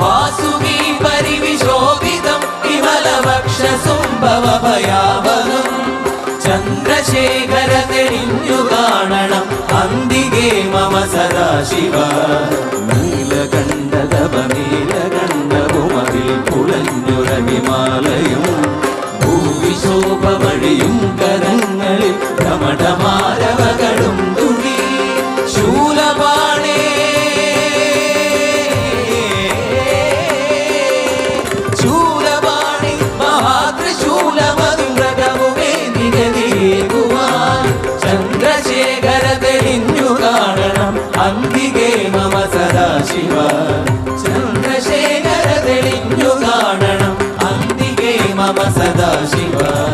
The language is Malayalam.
വാസുകി പരിവിശോഭിതം വിമലവക്ഷസുംഭവഭയാവകം ചന്ദ്രശേഖര തെളിഞ്ഞു കാണണം അന്തികേ മമ സദാശിവ. നീലകണ്ഠതപനീലകണ്ഠവുമതിൽ കുളഞ്ഞുറവിമാലയും ഭൂവിശോഭമഴിയും കരങ്ങളിൽ ചന്ദ്രശേഖര തെളിഞ്ഞു കാണണം അന്തികേ മമ സദാശിവ. ചന്ദ്രശേഖര തെളിഞ്ഞു കാണണം അന്തികേ മമ സദാശിവ.